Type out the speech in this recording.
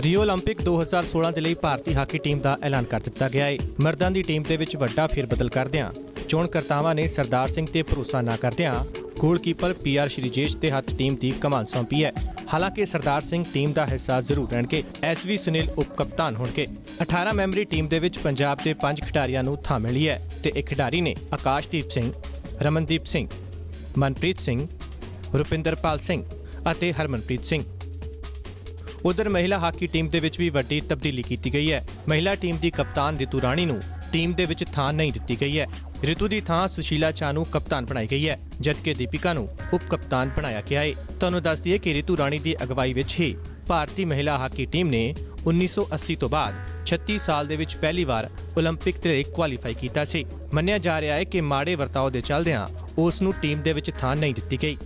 Rio 올림픽 2016 ਦੇ ਲਈ ਭਾਰਤੀ hockey team ਦਾ ਐਲਾਨ ਕਰ ਦਿੱਤਾ ਗਿਆ ਹੈ ਮਰਦਾਂ ਦੀ ਟੀਮ ਦੇ ਵਿੱਚ ਵੱਡਾ ਫੇਰਬਦਲ ਕਰਦਿਆਂ ਚੋਣਕਰਤਾਵਾਂ ਨੇ ਸਰਦਾਰ ਸਿੰਘ ਤੇ ਭਰੋਸਾ ਨਾ ਕਰਦਿਆਂ ਗੋਲਕੀਪਰ ਪੀਆਰ ਸ਼੍ਰੀਜੇਸ਼ ਦੇ ਹੱਥ ਟੀਮ ਦੀ ਕਮਾਨ ਸੌਂਪੀ ਹੈ ਹਾਲਾਂਕਿ ਸਰਦਾਰ ਸਿੰਘ ਟੀਮ ਦਾ ਹਿੱਸਾ ਜ਼ਰੂਰ ਰਹਿਣਗੇ ਐਸਵੀ ਸੁਨੀਲ ਉਪ ਕਪਤਾਨ ਹੋਣਗੇ 18 ਮੈਂਬਰੀ ਟੀਮ ਦੇ ਵਿੱਚ ਪੰਜਾਬ ਦੇ 5 ਖਿਡਾਰੀਆਂ ਨੂੰ ਥਾਂ ਮਿਲੀ ਹੈ ਤੇ ਇੱਕ ਖਿਡਾਰੀ ਨੇ ਆਕਾਸ਼ਦੀਪ ਸਿੰਘ ਰਮਨਦੀਪ ਸਿੰਘ ਮਨਪ੍ਰੀਤ ਸਿੰਘ ਰੁਪਿੰਦਰਪਾਲ ਸਿੰਘ ਅਤੇ ਹਰਮਨਪ੍ਰੀਤ ਸਿੰਘ ਉਧਰ ਮਹਿਲਾ ਹਾਕੀ ਟੀਮ ਦੇ ਵਿੱਚ ਵੀ ਵੱਡੀ ਤਬਦੀਲੀ ਕੀਤੀ ਗਈ ਹੈ ਮਹਿਲਾ ਟੀਮ ਦੀ ਕਪਤਾਨ ਰਿਤੂ ਰਾਣੀ ਨੂੰ ਟੀਮ ਦੇ ਵਿੱਚ ਥਾਂ ਨਹੀਂ ਦਿੱਤੀ ਗਈ ਹੈ ਰਿਤੂ ਦੀ ਥਾਂ ਸੁਸ਼ੀਲਾ ਚਾ ਨੂੰ ਕਪਤਾਨ ਬਣਾਈ ਗਈ ਹੈ ਜਦਕਿ ਦੀਪਿਕਾ ਨੂੰ ਉਪ ਕਪਤਾਨ ਬਣਾਇਆ ਗਿਆ ਹੈ ਤੁਹਾਨੂੰ ਦੱਸ ਦਈਏ ਕਿ ਰਿਤੂ ਰਾਣੀ ਦੀ ਅਗਵਾਈ ਵਿੱਚ ਹੀ ਭਾਰਤੀ ਮਹਿਲਾ ਹਾਕੀ ਟੀਮ ਨੇ 1980 ਤੋਂ ਬਾਅਦ 36 ਸਾਲ ਦੇ ਵਿੱਚ ਪਹਿਲੀ ਵਾਰ 올림픽 ਤੇ ਕੁਆਲੀਫਾਈ ਕੀਤਾ ਸੀ ਮੰਨਿਆ ਜਾ ਰਿਹਾ ਹੈ ਕਿ ਮਾੜੇ ਵਰਤਾਓ ਦੇ ਚੱਲਦਿਆਂ ਉਸ ਨੂੰ ਟੀਮ ਦੇ ਵਿੱਚ ਥਾਂ ਨਹੀਂ ਦਿੱਤੀ ਗਈ